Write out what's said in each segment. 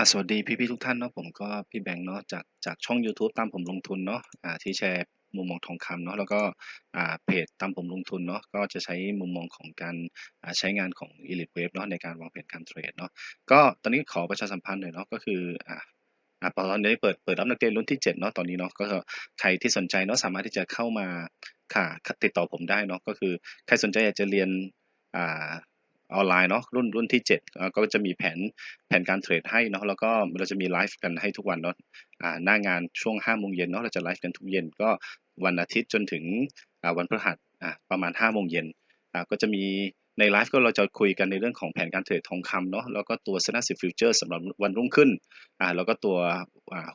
อ่าสวัสดีพี่ๆทุกท่านเนาะผมก็พี่แบงค์เนาะจากจากช่องยูทูบตามผมลงทุนเนาะอ่าที่แชร์มุมมองทองคำเนาะแล้วก็อ่าเพจตามผมลงทุนเนาะก็จะใช้มุมมองของการอ่าใช้งานของ Elite Wave เนาะในการวางแผนการเทรดเนาะก็ตอนนี้ขอประชาสัมพันธ์หน่อยเนาะก็คืออ่าอ่าตอนนี้เปิดเปิดรับนักเรียนรุ่นที่7เนาะตอนนี้เนาะก็ใครที่สนใจเนาะสามารถที่จะเข้ามาค่ะติดต่อผมได้เนาะก็คือใครสนใจอยากจะเรียนอ่า ออนไลน์เนาะรุ่นรุ่นที่ 7 ก็จะมีแผนแผนการเทรดให้เนาะแล้วก็เราจะมีไลฟ์กันให้ทุกวันเนาะหน้างานช่วง5โมงเย็นเนาะเราจะไลฟ์กันทุกเย็นก็วันอาทิตย์จนถึงวันพฤหัสประมาณ5โมงเย็นก็จะมีในไลฟ์ก็เราจะคุยกันในเรื่องของแผนการเทรดทองคำเนาะแล้วก็ตัว s e n a 10 Future สำหรับวันรุ่งขึ้นอ่าแล้วก็ตัว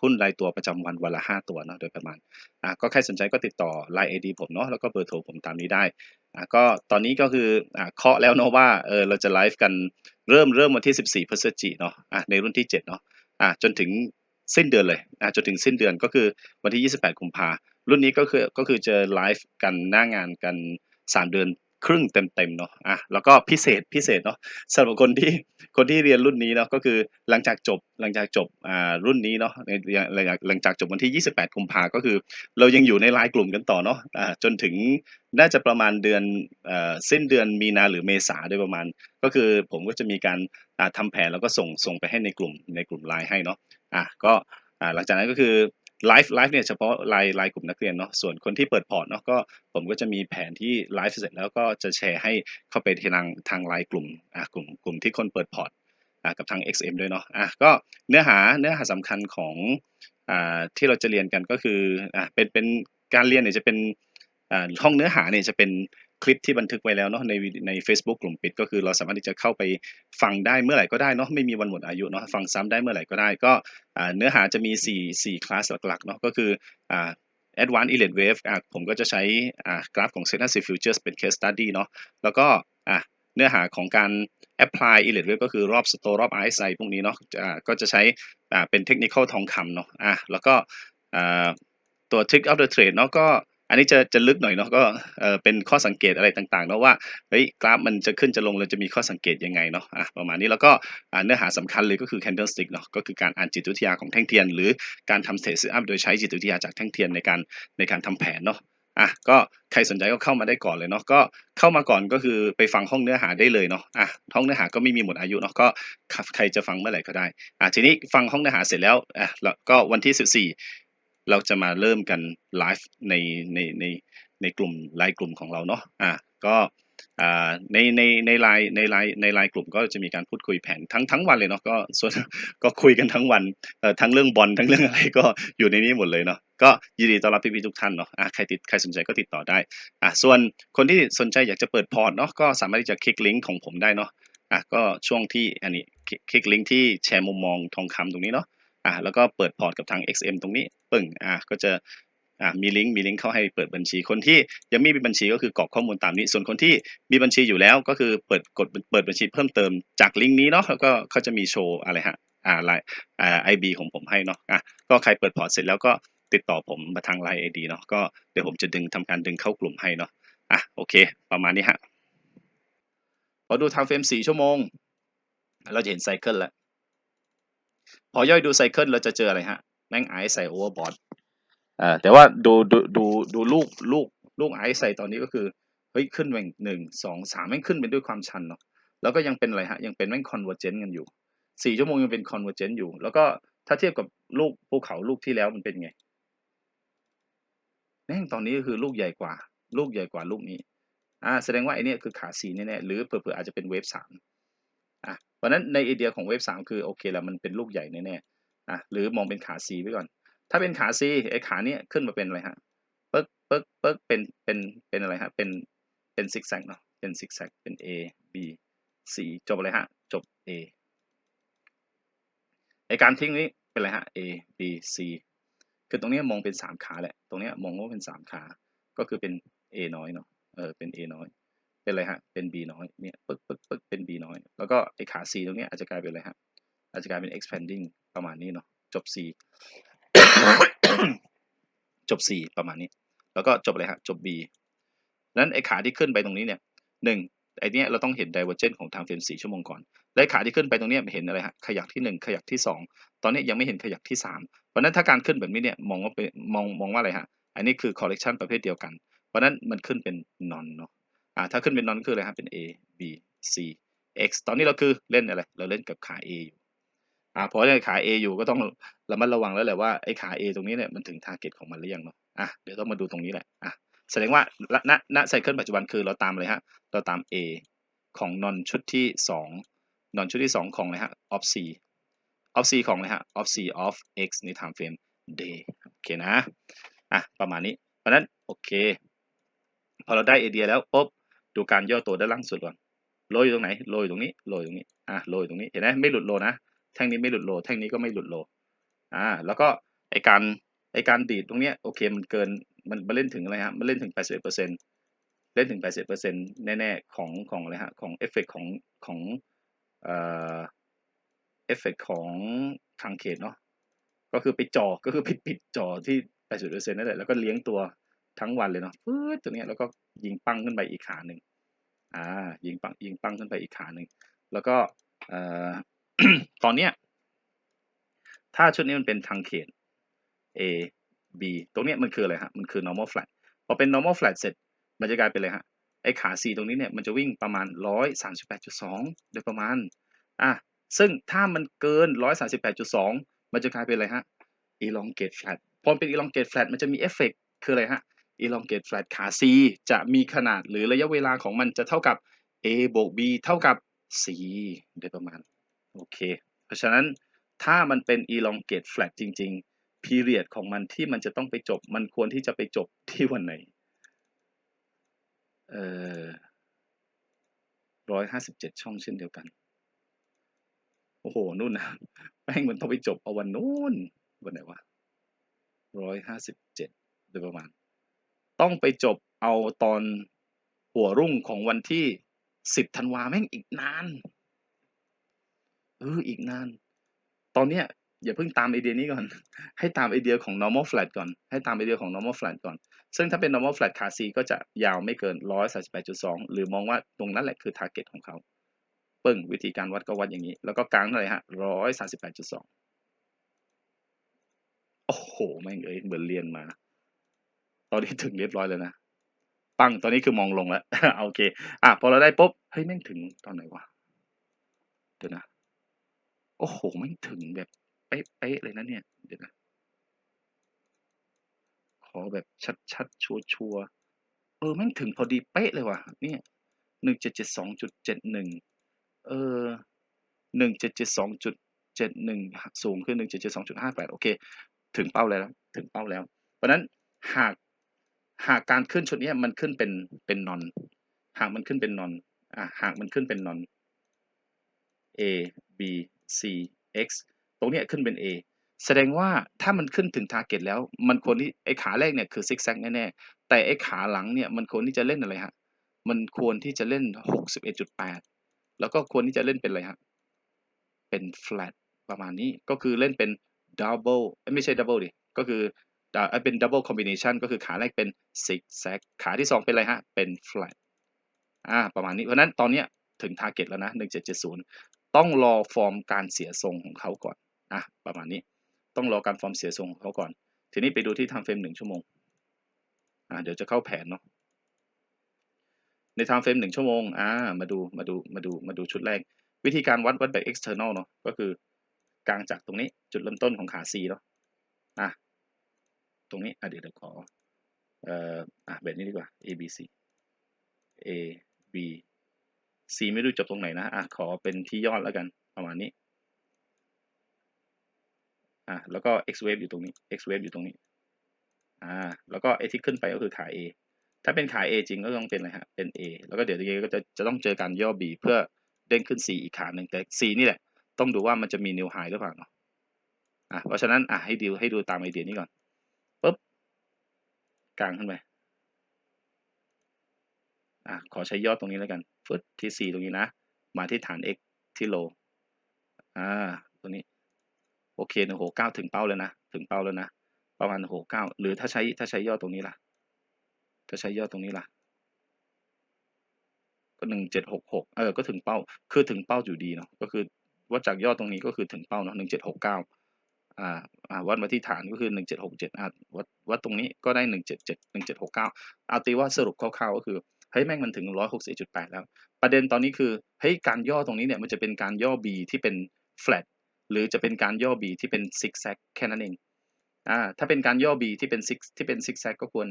หุ้นรายตัวประจำวันวันละ 5 ตัวเนาะโดยประมาณอ่าก็ใครสนใจก็ติดต่อ Line ID ผมเนาะแล้วก็เบอร์โทรผมตามนี้ได้ ก็ตอนนี้ก็คืออเคาะแล้วเนาะว่าเออเราจะไลฟ์กันเริ่มเริ่มวันที่ 14พฤศจิกเนาะอ่าในรุ่นที่ 7 เนาะอ่าจนถึงสิ้นเดือนเลยอ่าจนถึงสิ้นเดือนก็คือวันที่ 28กุมภารุ่นนี้ก็คือก็คือจะไลฟ์กันหน้างานกัน 3 เดือน ครึ่งเต็มๆเนาะอะแล้วก็พิเศษพิเศษเนาะสำหรับคนที่คนที่เรียนรุ่นนี้เนาะก็คือหลังจากจบหลังจากจบอ่ารุ่นนี้เนาะในหลังจากหลังจากจบวันที่ 28กุมภาก็คือ เรายังอยู่ในไลน์กลุ่มกันต่อเนาะอ่าจนถึงน่าจะประมาณเดือนเอ่อสิ้นเดือนมีนาหรือเมษาโดยประมาณ ก็คือผมก็จะมีการอ่าทำแผนแล้วก็ส่งส่งไปให้ในกลุ่มในกลุ่มไลน์ให้เนาะอะก็อ่าหลังจากนั้นก็คือ ไลฟ์ไลฟ์เนี่ยเฉพาะไลน์ไลน์กลุ่มนักเรียนเนาะส่วนคนที่เปิดพอร์ตเนาะก็ผมก็จะมีแผนที่ไลฟ์เสร็จแล้วก็จะแชร์ให้เข้าไปทางทางไลน์กลุ่มอ่ากลุ่มกลุ่มที่คนเปิดพอร์ตอ่ากับทาง XM ด้วยเนาะอะก็เนื้อหาเนื้อหาสำคัญของอ่าที่เราจะเรียนกันก็คืออ่าเป็นเป็นการเรียนเนี่ยจะเป็นอ่าห้องเนื้อหาเนี่ยจะเป็น คลิปที่บันทึกไว้แล้วเนาะในใน Facebook กลุ่มปิด ก็คือเราสามารถที่จะเข้าไปฟังได้เมื่อไหร่ก็ได้เนาะไม่มีวันหมดอายุเนาะฟังซ้ำได้เมื่อไหร่ก็ได้ ก็เนื้อหาจะมี 4 4 คลาสหลักๆเนาะก็คืออ่า Advanced Elite Wave อะผมก็จะใช้อ่ากราฟของ s e n a 10 Futures เป็น case study เนาะแล้วก็อะเนื้อหาของการ apply Elite Wave ก็คือรอบ store รอบ RSI พวกนี้เนาะอ่าก็จะใช้อ่าเป็นเทคนิคทองคำเนาะอะแล้วก็อ่าตัว trick of the trade เนาะก็ อันนี้จะจะลึกหน่อยเนาะก็เออเป็นข้อสังเกตอะไรต่างๆเนาะว่าเฮ้ยกราฟมันจะขึ้นจะลงเราจะมีข้อสังเกตยังไงเนาะอะประมาณนี้แล้วก็เนื้อหาสำคัญเลยก็คือ candlestick เนาะก็คือการอ่านจิตวิทยาของแท่งเทียน หรือการทำเทรดซื้ออัพโดยใช้จิตวิทยาจากแท่งเทียนในการในการทำแผนเนาะอะก็ใครสนใจก็เข้ามาได้ก่อนเลยเนาะก็เข้ามาก่อนก็คือไปฟังห้องเนื้อหาได้เลยเนาะอะห้องเนื้อหาก็ไม่มีหมดอายุเนาะก็ใครจะฟังเมื่อไหร่ก็ได้อะทีนี้ฟังห้องเนื้อหาเสร็จแล้วอะแล้วก็วันที่ 14 เราจะมาเริ่มกันไลฟ์ในในในในกลุ่มไลน์กลุ่มของเราเนาะอะก็อ่าในในในไลน์ในไลน์ในไลน์กลุ่มก็จะมีการพูดคุยแผนทั้งทั้งวันเลยเนาะก็ส่วนก็คุยกันทั้งวันเอ่อทั้งเรื่องบอลทั้งเรื่องอะไรก็อยู่ในนี้หมดเลยเนาะก็ยินดีต้อนรับพี่ๆทุกท่านเนาะอะใครติดใครสนใจก็ติดต่อได้อะส่วนคนที่สนใจอยากจะเปิดพอร์ตเนาะก็สามารถที่จะคลิกลิงก์ของผมได้เนาะอะก็ช่วงที่อันนี้คลิกคลิกลิงก์ที่แชร์มุมมองทองคำตรงนี้เนาะ อะแล้วก็เปิดพอร์ตกับทาง XM ตรงนี้ปึ้งอะก็จะอ่ามีลิงก์มีลิงก์เข้าให้เปิดบัญชีคนที่ยังไม่มีบัญชีก็คือกรอกข้อมูลตามนี้ ส่วนคนที่มีบัญชีอยู่แล้วก็คือเปิดกดเปิดบัญชีเพิ่มเติมจากลิงก์นี้เนาะแล้วก็เขาจะมีโชว์อะไรฮะอ่าไลน์อ่าไอบีของผมให้เนาะอะก็ใครเปิดพอร์ตเสร็จแล้วก็ติดต่อผมมาทางไลน์ไอดีเนาะก็เดี๋ยวผมจะดึงทำการดึงเข้ากลุ่มให้เนาะอะโอเค ประมาณนี้ฮะพอดูทางเฟรมสี่ชั่วโมง เราจะเห็นไซเคิลแล้ว พอย่อยดูไซเคิลเราจะเจออะไรฮะแม่งไอซ์ใส่โอเวอร์บอทอ่าแต่ว่าดูดูดูดูลูกลูกลูกไอซ์ใส่ตอนนี้ก็คือเฮ้ยขึ้นแม่งหนึ่งสองสามแม่งขึ้นเป็นด้วยความชันเนาะแล้วก็ยังเป็นอะไรฮะยังเป็นแม่งคอนเวอร์เจนต์กันอยู่สี่ชั่วโมงยังเป็นคอนเวอร์เจนต์อยู่ แล้วก็ถ้าเทียบกับลูกภูเขาลูกที่แล้วมันเป็นไงแม่งตอนนี้ก็คือลูกใหญ่กว่า ลูกใหญ่กว่าลูกนี้อ่าแสดงว่าไอเนี้ยคือขาสีแน่ๆหรือเผื่อๆอาจจะเป็นเวฟสาม อะเพราะนั้นในไอเดียของเวฟสามคือโอเคแล้วมันเป็นลูกใหญ่แน่ๆอะหรือมองเป็นขาสีไว้ก่อน ถ้าเป็นขาซีไอขาเนี้ยขึ้นมาเป็นอะไรฮะปึ๊กปึ๊กปึ๊กเป็นเป็นเป็นอะไรฮะเป็นเป็นซิกแซกเนาะเป็นซิกแซกเป็น A B C จบอะไรฮะจบ A ไอการทิ้งนี้เป็นอะไรฮะ A B C คือตรงนี้มองเป็นสามขาแหละ ตรงนี้มองว่าเป็นสามขา ก็คือเป็น A น้อยเนาะ เออ เป็น A น้อย เป็นอะไรฮะ เป็น B น้อย เนี่ยปึ๊กปึ๊กปึ๊กเป็น B น้อย แล้วก็ไอขา C ตรงนี้อาจจะกลายเป็นอะไรฮะ อาจจะกลายเป็น expanding ประมาณนี้เนาะ จบ C จบ C ประมาณนี้ แล้วก็จบอะไรฮะ จบ B นั้นไอขาที่ขึ้นไปตรงนี้เนี่ยหนึ่งไอเนี้ยเราต้องเห็น divergence ของทางเฟรม4ชั่วโมงก่อน และขาที่ขึ้นไปตรงเนี้ยเห็นอะไรฮะ ขยักที่หนึ่งขยักที่สองตอนนี้ยังไม่เห็นขยักที่สามเพราะนั้นถ้าการขึ้นแบบนี้เนี่ยมองว่าเป็นมองมองว่าอะไรฮะ อันนี้คือ correction ประเภทเดียวกัน เพราะฉะนั้นมันขึ้นเป็น non เนาะ อ่าถ้าขึ้นเป็น non คืออะไรฮะเป็น A B C X ตอนนี้เราคือเล่นอะไร เราเล่นกับขา A อยู่อ่าพอได้ขา A อยู่ก็ต้องระมัดระวังแล้วแหละว่าไอ้ขา A ตรงนี้เนี่ยมันถึง target ของมันหรือยังเนาะอะเดี๋ยวต้องมาดูตรงนี้แหละอะแสดงว่าณณไซเคิลปัจจุบันคือเราตามอะไรฮะเราตาม A ของ non ชุดที่สอง non ชุดที่สองของอะไรฮะ of C of C ของอะไรฮะ of C of X ใน time frame day โอเคนะอะประมาณนี้เพราะฉะนั้นโอเค พอเราได้ไอเดียแล้วปุ๊บ ดูการย่อตัวด้านล่างสุดก่อนโรยอยู่ตรงไหนโรยอยู่ตรงนี้โรยอยู่ตรงนี้อะโรยอยู่ตรงนี้เห็นไหมไม่หลุดโลนะแท่งนี้ไม่หลุดโลแท่งนี้ก็ไม่หลุดโลอ่าแล้วก็ไอการไอการดีดตรงเนี้ยโอเคมันเกินมันมาเล่นถึงอะไรฮะมันเล่นถึง 81%เล่นถึง80%แน่ๆของของอะไรฮะของเอฟเฟกของของเอ่อเอฟเฟกของทางเขตเนาะก็คือไปจ่อก็คือปิดปิดจ่อที่ 80%นั่นแหละแล้วก็เลี้ยงตัว ทั้งวันเลยเนาะปื๊ดตัวเนี้ยแล้วก็ยิงปังขึ้นไปอีกขาหนึ่งอ่ายิงปังยิงปังขึ้นไปอีกขาหนึ่งแล้วก็เอ่อตอนเนี้ยถ้าชุดนี้มันเป็นทางเขต A B ตรงเนี้ยมันคืออะไรฮะมันคือ normal flat พอเป็น normal flat เสร็จมันจะกลายเป็นอะไรฮะไอ้ขา C ตรงนี้เนี่ยมันจะวิ่งประมาณ 138.2 โดยประมาณอะซึ่งถ้ามันเกิน 138.2 มันจะกลายเป็นอะไรฮะ elongate flat พอเป็น elongate flat มันจะมีเอฟเฟกคืออะไรฮะ elongate flat ขา C จะมีขนาดหรือระยะเวลาของมันจะเท่ากับ A บวก B เท่ากับ C โดยประมาณ โอเค เพราะฉะนั้นถ้ามันเป็น elongate flat จริง ๆ period ของมันที่มันจะต้องไปจบ มันควรที่จะไปจบที่วันไหน เอ่อร้อยห้าสิบเจ็ดช่องเช่นเดียวกัน โอ้โห นู่นนะแม่งมันต้องไปจบเอาวันนู้นวันไหนวะร้อยห้าสิบเจ็ดโดยประมาณ ต้องไปจบเอาตอนหัวรุ่งของวันที่สิบธันวาแม่งอีกนานเอออีกนาน ตอนเนี้ยอย่าเพิ่งตามไอเดียนี้ก่อน ให้ตามไอเดียของ normal flat ก่อน ให้ตามไอเดียของ normal flat ก่อน ซึ่งถ้าเป็น normal flat ขา C ก็จะยาวไม่เกิน 138.2 หรือมองว่าตรงนั้นแหละคือ target ของเขา ปึ้งวิธีการวัดก็วัดอย่างนี้ แล้วก็กลางเท่าไหร่ฮะ 138.2 โอ้โห แม่งเอ้ยเหมือนเรียนมา ตอนนี้ถึงเรียบร้อยแล้วนะปังตอนนี้คือมองลงแล้วโอเค อะพอเราได้ปุ๊บเฮ้ยแม่งถึงตอนไหนวะเดี๋ยวนะโอ้โหแม่งถึงแบบเป๊ะๆเลยนะเนี่ยเดี๋ยวนะขอแบบชัดๆชัวร์ๆเออแม่งถึงพอดีเป๊ะเลยว่ะเนี่ยหนึ่งเจ็ดเจ็ดสองจุดเจ็ดหนึ่งเออหนึ่งเจ็ดเจ็ดสองจุดเจ็ดหนึ่งสูงขึ้นหนึ่งเจ็ดเจ็ดสองจุดห้าแปดโอเค ถึงเป้าแล้ว ถึงเป้าแล้ว เพราะฉะนั้นหาก หากการขึ้นชุดนี้มันขึ้นเป็นเป็นนอนหากมันขึ้นเป็นนอนอะหากมันขึ้นเป็นนอน A B C X ตรงนี้ขึ้นเป็น A แสดงว่าถ้ามันขึ้นถึง target แล้ว มันควรที่ไอ้ขาแรกเนี่ยคือซิกแซกแน่ๆแต่ไอ้ขาหลังเนี่ยมันควรที่จะเล่นอะไรฮะมันควรที่จะเล่น 61.8 แล้วก็ควรที่จะเล่นเป็นอะไรฮะเป็น flat ประมาณนี้ก็คือเล่นเป็น double ไม่ใช่ double ดิก็คือ อ่าเป็น double combination ก็คือขาแรกเป็น zigzag ขาที่สองเป็นอะไรฮะ เป็น flat อ่าประมาณนี้ เพราะนั้นตอนนี้ถึง target แล้วนะ 1770 ต้องรอฟอร์มการเสียทรงของเขาก่อนอะประมาณนี้ต้องรอการฟอร์มเสียทรงของเขาก่อน ทีนี้ไปดูที่ time frame หนึ่งชั่วโมงอ่าเดี๋ยวจะเข้าแผนเนาะใน time frame หนึ่งชั่วโมงอ่ามาดูมาดูมาดูมาดูชุดแรก วิธีการวัดวัดแบบ external เนาะก็คือกลางจากตรงนี้จุดเริ่มต้นของขา C เนาะอะ รงนี้อะเดี๋ยวเดี๋ยวขอเอ่ออะแบบนี้ดีกว่า A B C A B C ไม่รู้จบตรงไหนนะอะขอเป็นที่ยอดแล้วกันประมาณนี้อะแล้วก็ x wave อยู่ตรงนี้ x wave อยู่ตรงนี้อ่าแล้วก็ไอที่ขึ้นไปก็คือขา A ถ้าเป็นขา A จริงก็ต้องเป็นอะไรฮะเป็น A แล้วก็เดี๋ยวยังไงก็จะจะต้องเจอการย่อ B เพื่อเด้งขึ้น C อีกขาหนึ่งแต่ C นี่แหละ ต้องดูว่ามันจะมี new high หรือเปล่าเนาะอะเพราะฉะนั้นอะให้ดูให้ดูตามไอเดียนี้ก่อน กลางขึ้นไปอะขอใช้ยอดตรงนี้แล้วกันฟึดที่ C ตรงนี้นะ มาที่ฐาน x ที่ low อ่าตัวนี้ โอเคหนึ่งหกเก้าถึงเป้าแล้วนะ ถึงเป้าแล้วนะ ประมาณหกเก้าหรือถ้าใช้ถ้าใช้ยอดตรงนี้ล่ะ ถ้าใช้ยอดตรงนี้ล่ะ ก็หนึ่งเจ็ดหกหกเออ ก็ถึงเป้า คือถึงเป้าอยู่ดีเนาะ ก็คือวัดจากยอดตรงนี้ก็คือถึงเป้าเนาะหนึ่งเจ็ดหกเก้า อ่าอ่าวัดมาที่ฐานก็คือหนึ่งเจ็ดหกเจ็ดอ่าวัดวัดตรงนี้ก็ได้หนึ่งเจ็ดเจ็ดหนึ่งเจ็ดหกเก้าเอาตีว่าสรุปคร่าวๆก็คือเฮ้ยแม่งมันถึงร้อยหกสิบจุดแปดแล้ว ประเด็นตอนนี้คือเฮ้ยการย่อตรงนี้เนี่ยมันจะเป็นการย่อ B ที่เป็น flat หรือจะเป็นการย่อ B ที่เป็น zigzag แค่นั้นเองอ่าถ้าเป็นการย่อ B ที่เป็น zig ที่เป็น zigzag ก็ควร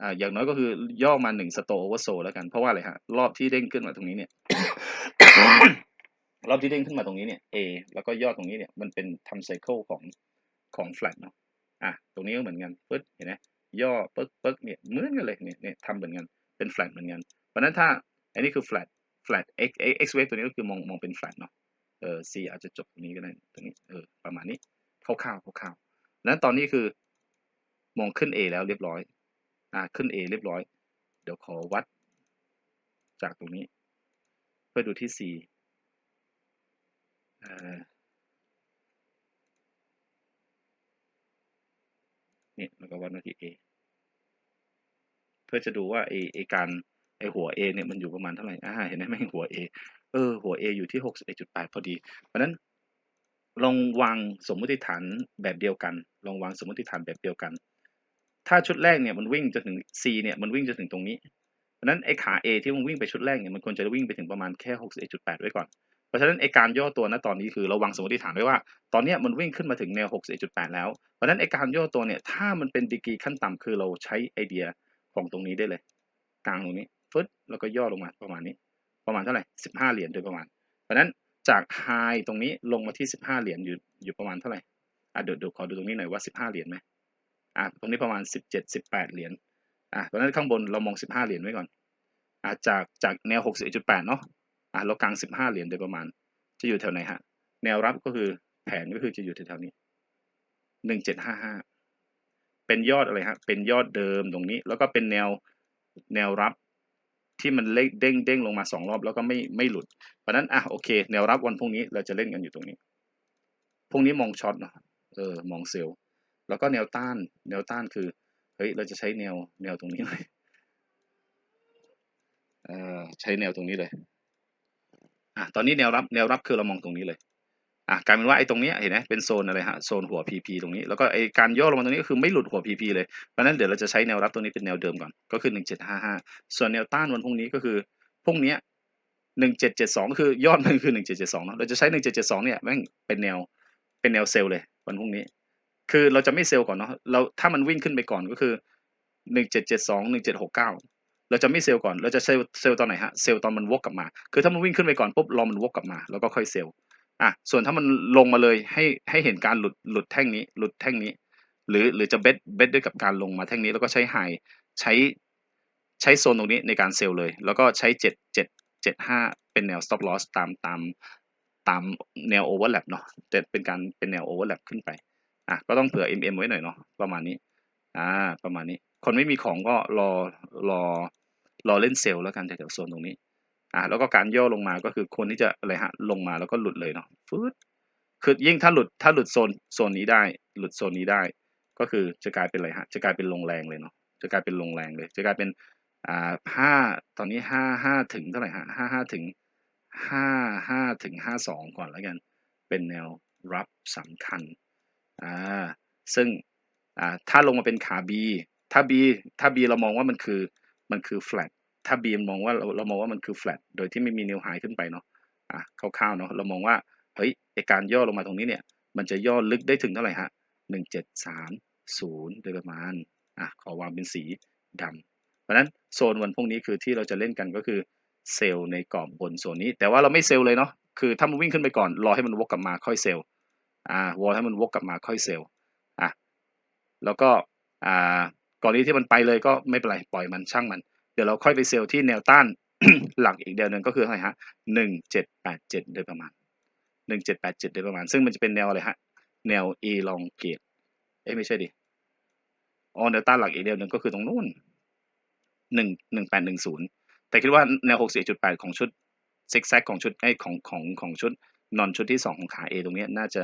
อ่าอย่างน้อยก็คือย่อมาหนึ่ง store over so แล้วกัน เพราะว่าอะไรฮะรอบที่เด้งขึ้นมาตรงนี้เนี่ย รอบที่เด้งขึ้นมาตรงนี้เนี่ย A แล้วก็ยอดตรงนี้เนี่ยมันเป็นทำไซเคิลของของ flat เนาะอะตรงนี้ก็เหมือนกันปึ๊ดเห็นไหมย่อปึ๊กปึ๊กเนี่ยเหมือนกันเลยเนี่ยเนี่ยทำเหมือนกันเป็น flat เหมือนกันเพราะนั้นถ้าอันนี้คือ flat flat x x wave ตัวนี้ก็คือมองมองเป็น flat เนาะเออ C อาจจะจบตรงนี้ก็ได้ตรงนี้เออประมาณนี้คร่าวๆคร่าวๆนั้นตอนนี้คือมองขึ้น A แล้วเรียบร้อยอ่าขึ้น A เรียบร้อย เดี๋ยวขอวัดจากตรงนี้ เพื่อดูที่ C เนี่แล้วก็วัดมาที่ A เพื่อจะดูว่าไอไอการไอหัว A เนี่ยมันอยู่ประมาณเท่าไหร่อ่าเห็นไหมไม่หัว A เออหัว A อยู่ที่หกสิบเอ็ดจุดแปดพอดี เพราะฉะนั้นลองวางสมมติฐานแบบเดียวกัน ลองวางสมมติฐานแบบเดียวกัน ถ้าชุดแรกเนี่ยมันวิ่งจนถึง C เนี่ยมันวิ่งจนถึงตรงนี้ เพราะนั้นไอ้ขา A ที่มันวิ่งไปชุดแรกเนี่ยมันควรจะวิ่งไปถึงประมาณแค่หกสิบเอ็ดจุดแปดไว้ก่อน เพราะฉะนั้นไอ้การย่อตัวณตอนนี้คือราวางสมมติฐานไว้ว่า ตอนนี้มันวิ่งขึ้นมาถึงแนว 61.8 แล้ว เพราะฉะนั้นไอ้การย่อตัวเนี่ยถ้ามันเป็นดีกรีขั้นต่ำคือเราใช้ไอเดียของตรงนี้ได้เลย กลางตรงนี้ฟึดแล้วก็ย่อลงมาประมาณนี้ ประมาณเท่าไหร่15 เหรียญโดยประมาณ เพราะฉะนั้นจากไฮตรงนี้ลงมาที่ 15 เหรียญอยู่อยู่ประมาณเท่าไหร่อะเดี๋ยวดี๋ยวขอดูตรงนี้หน่อยว่า 15 เหรียญไหมอะตรงนี้ประมาณ 17 18 เหรียญอะเพราะฉะนั้นข้างบนเรามอง 15 เหรียญไว้ก่อนอะจากจากแนว 61.8 เนาะ อะเรากาง15เหรียญโดยประมาณ จะอยู่แถวไหนฮะ แนวรับก็คือแผนก็คือจะอยู่แถวๆนี้หนึ่งเจ็ดห้าห้าเป็นยอดอะไรฮะ เป็นยอดเดิมตรงนี้ แล้วก็เป็นแนวแนวรับที่มันเล่เด้งเด้งลงมาสองรอบแล้วก็ไม่ไม่หลุด เพราะนั้นอะโอเค แนวรับวันพรุ่งนี้เราจะเล่นกันอยู่ตรงนี้พรุ่งนี้มองช็อตเนาะเออมองเซลล์แล้วก็แนวต้าน แนวต้านคือเฮ้ยเราจะใช้แนวแนวตรงนี้เลยเออใช้แนวตรงนี้เลย อะตอนนี้แนวรับแนวรับคือเรามองตรงนี้เลยอะกลายเป็นว่าไอ้ตรงนี้เห็นไหมเป็นโซนอะไรฮะโซนหัว PP ตรงนี้แล้วก็ไอ้การย่อลงมาตรงนี้ก็คือไม่หลุดหัว PP เลยเพราะนั้นเดี๋ยวเราจะใช้แนวรับตรงนี้เป็นแนวเดิมก่อนก็คือ 1755 ส่วนแนวต้านวันพรุ่งนี้ก็คือพรุ่งนี้1772ก็คือยอดมันคือ 1772เนาะเราจะใช้ 1772 เนี่ยแม่งเป็นแนวเป็นแนวเซลล์เลยวันพรุ่งนี้ คือเราจะไม่เซลล์ก่อนเนาะเราถ้ามันวิ่งขึ้นไปก่อนก็คือ 1772 1769 เราจะไม่เซลล์ก่อน เราจะเซลล์เซลล์ตอนไหนฮะ เซลล์ตอนมันวกกลับมา คือถ้ามันวิ่งขึ้นไปก่อนปุ๊บรอมันวกกลับมา แล้วก็ค่อยเซลล์อะ ส่วนถ้ามันลงมาเลยให้ให้เห็นการหลุดหลุดแท่งนี้ หลุดแท่งนี้ หรือหรือจะเบสเบสด้วยกับการลงมาแท่งนี้ แล้วก็ใช้ไฮใช้ใช้โซนตรงนี้ในการเซลล์เลย แล้วก็ใช้เจ็ดเจ็ดเจ็ดห้าเป็นแนว stop loss ตามตามตามแนว overlap เนาะแต่เป็นการเป็นแนว overlap ขึ้นไป อะ ก็ต้องเผื่อ MM ไว้หน่อยเนาะประมาณนี้ อ่า ประมาณนี้ คนไม่มีของก็รอรอ รอเล่นเซลล์แล้วกันแถวๆโซนตรงนี้อ่าแล้วก็การย่อลงมาก็คือคนที่จะอะไรฮะลงมาแล้วก็หลุดเลยเนาะฟืดคือยิ่งถ้าหลุดถ้าหลุดโซนโซนนี้ได้ หลุดโซนนี้ได้ ก็คือจะกลายเป็นอะไรฮะจะกลายเป็นลงแรงเลยเนาะจะกลายเป็นลงแรงเลย จะกลายเป็นอ่าห้าตอนนี้ห้าห้าถึงเท่าไหร่ฮะห้าห้าถึงห้าห้าถึงห้าสองก่อนแล้วกัน เป็นแนวรับสำคัญอ่าซึ่งอ่าถ้าลงมาเป็นขา B ถ้า B ถ้า B เรามองว่ามันคือ มันคือ flat ถ้า B มองว่าเราเรามองว่ามันคือ flat โดยที่ไม่มีนิวไฮขึ้นไปเนาะอะคร่าวๆเนาะเรามองว่าเฮ้ยไอการย่อลงมาตรงนี้เนี่ย มันจะย่อลึกได้ถึงเท่าไหร่ฮะหนึ่งเจ็ดสามศูนย์โดยประมาณอะขอวางเป็นสีดำเพราะนั้นโซนวันพรุ่งนี้คือที่เราจะเล่นกันก็คือเซลล์ในกรอบบนโซนนี้ แต่ว่าเราไม่เซลล์เลยเนาะคือถ้ามันวิ่งขึ้นไปก่อนรอให้มันวกกลับมาค่อยเซลล์อ่าวอลให้มันวกกลับมาค่อยเซลล์อะแล้วก็อ่า ก่อนนี้ที่มันไปเลยก็ไม่เป็นไรปล่อยมันช่างมัน เดี๋ยวเราค่อยไปเซลล์ที่แนวต้านหลักอีกแนวหนึ่งก็คืออะไรฮะหนึ่งเจ็ดแปดเจ็ดโดยประมาณหนึ่งเจ็ดแปดเจ็ดโดยประมาณ ซึ่งมันจะเป็นแนวอะไรฮะแนว elongate เอ้ไม่ใช่ดิอ๋อแนวต้านหลักอีกแนวหนึ่งก็คือตรงนู้นหนึ่งหนึ่งแปดหนึ่งศูนย์แต่คิดว่าแนวหกสี่จุดแปดของชุดซิกแซกของชุดไอ้ของของของชุดนอนชุดที่สองของขา A ตรงเนี้ยน่าจะ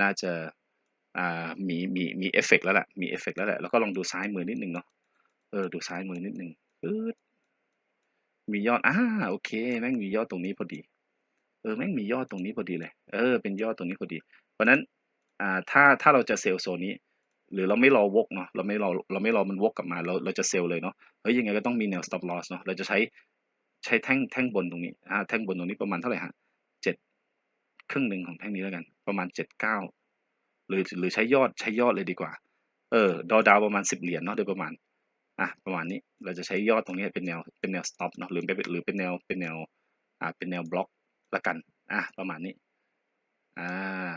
น่าจะ อ่ามีมีมีเอฟเฟกแล้วแหละมีเอฟเฟกแล้วแหละแล้วก็ลองดูซ้ายมือนิดนึงเนาะเออดูซ้ายมือนิดนึงปึ๊ดมียอดอ่าโอเค แม่งมียอดตรงนี้พอดี เออแม่งมียอดตรงนี้พอดีเลย เออ เป็นยอดตรงนี้พอดี เพราะนั้นอ่าถ้าถ้าเราจะเซลล์โซนนี้ หรือเราไม่รอวกเนาะเราไม่รอเราไม่รอมันวกกลับมาเราเราจะเซลล์เลยเนาะเฮ้ยยังไงก็ต้องมีแนว stop loss เนาะเราจะใช้ใช้แท่งแท่งบนตรงนี้อ่าแท่งบนตรงนี้ประมาณเท่าไหรครับ7ครึ่งหนึ่งของแท่งนี้แล้วกัน ประมาณ79 หรือหรือใช้ยอดใช้ยอดเลยดีกว่า เออดอดาวประมาณ10เหรียญเนาะโดยประมาณอะประมาณนี้เราจะใช้ยอดตรงนี้เป็นแนวเป็นแนวสต็อปเนาะหรือเป็นหรือเป็นแนวเป็นแนวอ่าเป็นแนวบล็อกละกันอะประมาณนี้อ่า